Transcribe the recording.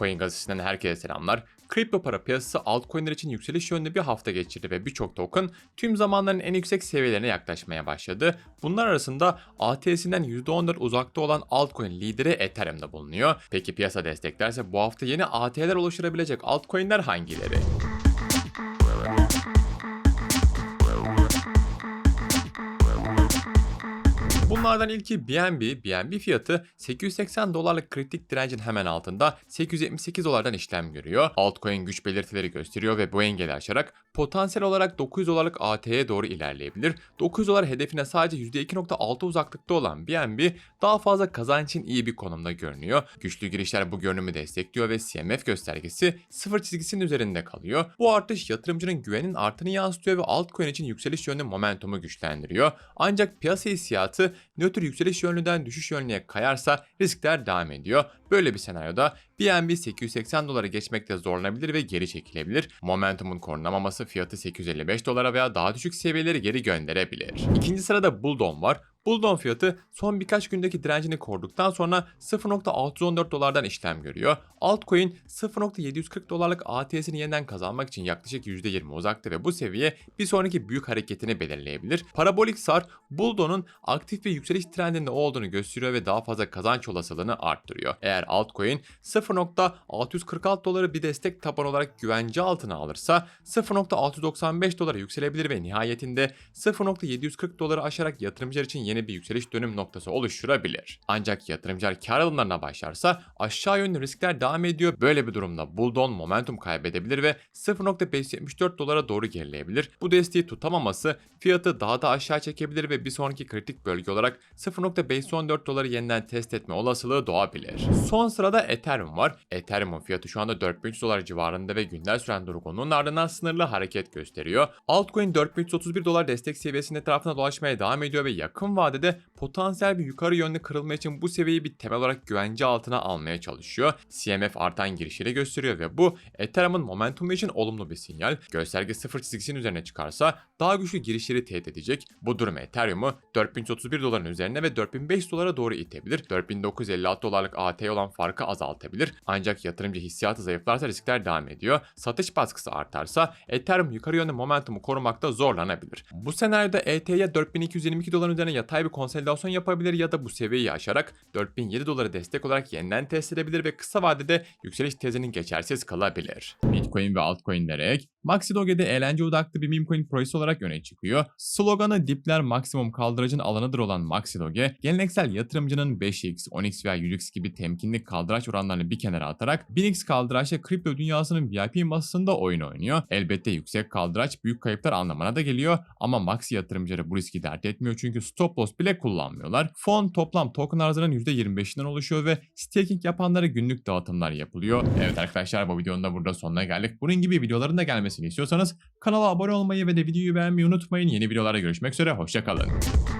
Coin gazetesinden herkese selamlar. Kripto para piyasası altcoin'ler için yükseliş yönünde bir hafta geçirdi ve birçok token tüm zamanların en yüksek seviyelerine yaklaşmaya başladı. Bunlar arasında ATS'inden %14 uzakta olan altcoin lideri Ethereum'da bulunuyor. Peki piyasa desteklerse bu hafta yeni AT'ler oluşturabilecek altcoin'ler hangileri? Bunlardan ilki BNB. BNB fiyatı 880 dolarlık kritik direncin hemen altında 878 dolardan işlem görüyor. Altcoin güç belirtileri gösteriyor ve bu engeli aşarak potansiyel olarak 900 dolarlık AT'ye doğru ilerleyebilir. 900 dolar hedefine sadece %2.6 uzaklıkta olan BNB daha fazla kazanç için iyi bir konumda görünüyor. Güçlü girişler bu görünümü destekliyor ve CMF göstergesi sıfır çizgisinin üzerinde kalıyor. Bu artış yatırımcının güvenin artını yansıtıyor ve altcoin için yükseliş yönlü momentumu güçlendiriyor. Ancak piyasa hissiyatı nötr yükseliş yönlüden düşüş yönlüne kayarsa riskler devam ediyor. Böyle bir senaryoda BNB 880 dolara geçmekte zorlanabilir ve geri çekilebilir. Momentumun korunamaması fiyatı 855 dolara veya daha düşük seviyeleri geri gönderebilir. İkinci sırada Bulldog var. Bulldog fiyatı son birkaç gündeki direncini koruduktan sonra 0.614 dolardan işlem görüyor. Altcoin 0.740 dolarlık ATS'ini yeniden kazanmak için yaklaşık %20 uzakta ve bu seviye bir sonraki büyük hareketini belirleyebilir. Parabolik SAR, Bulldog'un aktif ve yükseliş trendinde olduğunu gösteriyor ve daha fazla kazanç olasılığını arttırıyor. Eğer altcoin 0.646 doları bir destek taban olarak güvence altına alırsa 0.695 dolara yükselebilir ve nihayetinde 0.740 doları aşarak yatırımcılar için yeni bir yükseliş dönüm noktası oluşturabilir. Ancak yatırımcılar kar alımlarına başlarsa aşağı yönlü riskler devam ediyor. Böyle bir durumda Bulldog momentum kaybedebilir ve 0.574 dolara doğru gerileyebilir. Bu desteği tutamaması fiyatı daha da aşağı çekebilir ve bir sonraki kritik bölge olarak 0.514 doları yeniden test etme olasılığı doğabilir. Son sırada Ethereum var. Ethereum'un fiyatı şu anda 4300 dolar civarında ve günler süren durgunluğun ardından sınırlı hareket gösteriyor. Altcoin 4331 dolar destek seviyesinin etrafına dolaşmaya devam ediyor ve yakın vadede potansiyel bir yukarı yönlü kırılma için bu seviyeyi bir temel olarak güvence altına almaya çalışıyor. CMF artan girişleri gösteriyor ve bu Ethereum'un momentumu için olumlu bir sinyal. Gösterge sıfır çizgisinin üzerine çıkarsa daha güçlü girişleri tehdit edecek. Bu durum Ethereum'u 4331 doların üzerine ve 4500 dolara doğru itebilir. 4956 dolarlık AT olan farkı azaltabilir. Ancak yatırımcı hissiyatı zayıflarsa riskler devam ediyor. Satış baskısı artarsa Ethereum yukarı yönlü momentumu korumakta zorlanabilir. Bu senaryoda ET'ye 4222 doların üzerine yatay bir konsolidasyon yapabilir ya da bu seviyeyi aşarak 4007 doları destek olarak yeniden test edebilir ve kısa vadede yükseliş tezinin geçersiz kalabilir. Bitcoin ve altcoin'lere Maxi Doge'de eğlence odaklı bir meme coin projesi olarak öne çıkıyor. Sloganı dipler maksimum kaldıracın alanıdır olan Maxi Doge, geleneksel yatırımcının 5x, 10x veya 100x gibi temkinli kaldıraç oranlarını bir kenara atarak 1000x kaldıraçla kripto dünyasının VIP masasında oyun oynuyor. Elbette yüksek kaldıraç büyük kayıplar anlamına da geliyor ama Maxi yatırımcıları bu riski dert etmiyor çünkü stop loss bile kullanmıyorlar. Fon toplam token arzının %25'inden oluşuyor ve staking yapanlara günlük dağıtımlar yapılıyor. Evet arkadaşlar bu videonun da burada sonuna geldik. Bunun gibi videoların da gelmesini istiyorsanız kanala abone olmayı ve de videoyu beğenmeyi unutmayın. Yeni videolarda görüşmek üzere hoşçakalın.